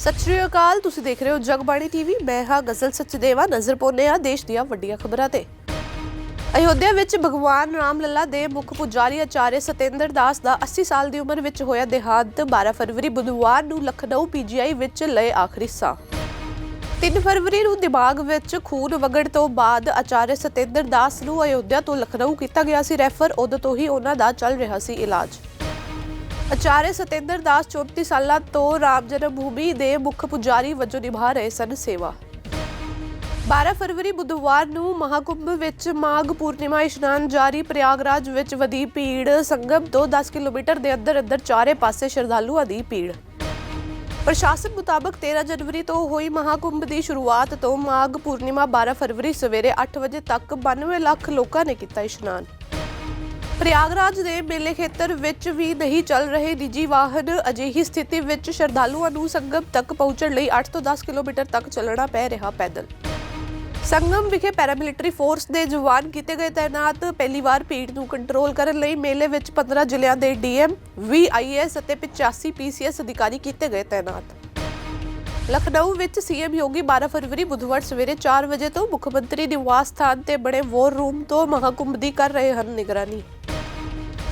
ਸਤਿ ਸ਼੍ਰੀ ਅਕਾਲ, ਤੁਸੀਂ ਦੇਖ ਰਹੇ ਹੋ ਜਗਬਾਣੀ ਟੀਵੀ। ਮੈਂ ਹਾਂ ਗਜ਼ਲ ਸਚਦੇਵਾ, ਨਜ਼ਰ ਪਾਉਂਦੇ ਆ ਦੇਸ਼ ਦੀਆਂ ਵੱਡੀਆਂ ਖਬਰਾਂ ਤੇ। ਅਯੋਧਿਆ ਵਿੱਚ ਭਗਵਾਨ ਰਾਮ ਲੱਲਾ ਦੇ ਮੁੱਖ ਪੁਜਾਰੀ ਆਚਾਰਿਆ ਸਤੇਂਦਰ ਦਾਸ ਦਾ 80 ਸਾਲ ਦੀ ਉਮਰ ਵਿੱਚ ਹੋਇਆ ਦੇਹਾਂਤ। 12 ਫਰਵਰੀ ਬੁੱਧਵਾਰ ਨੂੰ ਲਖਨਊ ਪੀਜੀਆਈ ਵਿੱਚ ਲਏ ਆਖਰੀ ਸਾਹ। 3 ਫਰਵਰੀ ਨੂੰ ਦਿਮਾਗ ਵਿੱਚ ਖੂਨ ਵਗੜ ਤੋਂ ਬਾਅਦ ਆਚਾਰਿਆ ਸਤੇਂਦਰ ਦਾਸ ਨੂੰ ਅਯੋਧਿਆ ਤੋਂ ਲਖਨਊ ਕੀਤਾ ਗਿਆ ਸੀ ਰੈਫਰ। ਉਦੋਂ ਤੋਂ ਹੀ ਉਹਨਾਂ ਦਾ ਚੱਲ ਰਿਹਾ ਸੀ ਇਲਾਜ। ਆਚਾਰਿਆ ਸਤੇਂਦਰ ਦਾਸ 34 ਸਾਲਾਂ ਤੋਂ ਰਾਮ ਜਨਮ ਭੂਮੀ ਦੇ ਮੁੱਖ ਪੁਜਾਰੀ ਵਜੋਂ ਨਿਭਾ ਰਹੇ ਸਨ ਸੇਵਾ। 12 ਫਰਵਰੀ ਬੁੱਧਵਾਰ ਨੂੰ ਮਹਾਕੁੰਭ ਵਿੱਚ ਮਾਘ ਪੂਰਨਿਮਾ ਇਸ਼ਨਾਨ ਜਾਰੀ। ਪ੍ਰਯਾਗਰਾਜ ਵਿੱਚ ਵਧੀ ਭੀੜ, ਸੰਗਮ ਤੋਂ 10 ਕਿਲੋਮੀਟਰ ਦੇ ਅੰਦਰ ਅੰਦਰ ਚਾਰੇ ਪਾਸੇ ਸ਼ਰਧਾਲੂਆਂ ਦੀ ਭੀੜ। ਪ੍ਰਸ਼ਾਸਨ ਮੁਤਾਬਕ 13 ਜਨਵਰੀ ਤੋਂ ਹੋਈ ਮਹਾਕੁੰਭ ਦੀ ਸ਼ੁਰੂਆਤ ਤੋਂ ਮਾਘ ਪੂਰਨਿਮਾ 12 ਫਰਵਰੀ ਸਵੇਰੇ 8 ਵਜੇ ਤੱਕ 92 ਲੱਖ ਲੋਕਾਂ ਨੇ ਕੀਤਾ ਇਸ਼ਨਾਨ। ਪ੍ਰਯਾਗਰਾਜ ਦੇ ਮੇਲੇ ਖੇਤਰ ਵਿੱਚ ਵੀ ਨਹੀਂ ਚੱਲ ਰਹੇ ਨਿੱਜੀ ਵਾਹਨ। ਅਜਿਹੀ ਸਥਿਤੀ ਵਿੱਚ ਸ਼ਰਧਾਲੂਆਂ ਨੂੰ ਸੰਗਮ ਤੱਕ ਪਹੁੰਚਣ ਲਈ 8 ਤੋਂ 10 ਕਿਲੋਮੀਟਰ ਤੱਕ ਚੱਲਣਾ ਪੈ ਰਿਹਾ ਪੈਦਲ। ਸੰਗਮ ਵਿਖੇ ਪੈਰਾਮਿਲਟਰੀ ਫੋਰਸ ਦੇ ਜਵਾਨ ਕੀਤੇ ਗਏ ਤਾਇਨਾਤ ਪਹਿਲੀ ਵਾਰ ਭੀੜ ਨੂੰ ਕੰਟਰੋਲ ਕਰਨ ਲਈ ਮੇਲੇ ਵਿੱਚ 15 ਜ਼ਿਲ੍ਹਿਆਂ ਦੇ ਡੀਐਮ, ਵੀਆਈਐਸ ਅਤੇ 85 ਪੀਸੀਐਸ ਅਧਿਕਾਰੀ ਕੀਤੇ ਗਏ ਤਾਇਨਾਤ ਲਖਨਊ ਵਿੱਚ ਸੀਐਮ ਯੋਗੀ 12 ਫਰਵਰੀ ਬੁੱਧਵਾਰ ਸਵੇਰੇ 4 ਵਜੇ ਤੋਂ ਮੁੱਖ ਮੰਤਰੀ ਨਿਵਾਸ ਸਥਾਨ ਤੇ ਬਣੇ ਵੋਰ ਰੂਮ ਤੋਂ ਮਹਾਕੁੰਭ ਦੀ ਕਰ ਰਹੇ ਹਨ ਨਿਗਰਾਨੀ।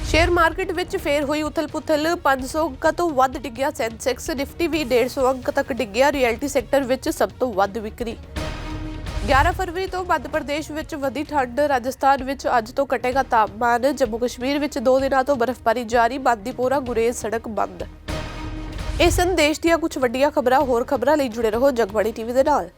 ਸ਼ੇਅਰ ਮਾਰਕੀਟ ਵਿੱਚ ਫੇਰ ਹੋਈ ਉਥਲ-ਪੁਥਲ 500 ਅੰਕਾਂ ਤੋਂ ਵੱਧ ਡਿੱਗਿਆ ਸੈਂਸੈਕਸ, ਨਿਫਟੀ ਵੀ 150 ਅੰਕ ਤੱਕ ਡਿੱਗਿਆ, ਰਿਐਲਿਟੀ ਸੈਕਟਰ ਵਿੱਚ ਸਭ ਤੋਂ ਵੱਧ ਵਿਕਰੀ। 11 ਫਰਵਰੀ ਤੋਂ ਮੱਧ ਪ੍ਰਦੇਸ਼ ਵਿੱਚ ਵਧੀ ਠੰਡ, ਰਾਜਸਥਾਨ ਵਿੱਚ ਅੱਜ ਤੋਂ ਘਟੇਗਾ ਤਾਪਮਾਨ, ਜੰਮੂ ਕਸ਼ਮੀਰ ਵਿੱਚ 2 ਦਿਨਾਂ ਤੋਂ ਬਰਫ਼ਬਾਰੀ ਜਾਰੀ, ਬਾਂਦੀਪੋਰਾ, ਗੁਰੇਜ਼ ਸੜਕ ਬੰਦ। ਇਹ ਸੰਦੇਸ਼ ਦੀਆਂ ਕੁਝ ਵੱਡੀਆਂ ਖਬਰਾਂ, ਹੋਰ ਖਬਰਾਂ ਲਈ ਜੁੜੇ ਰਹੋ ਜਗਬਾਣੀ ਟੀਵੀ ਦੇ ਨਾਲ।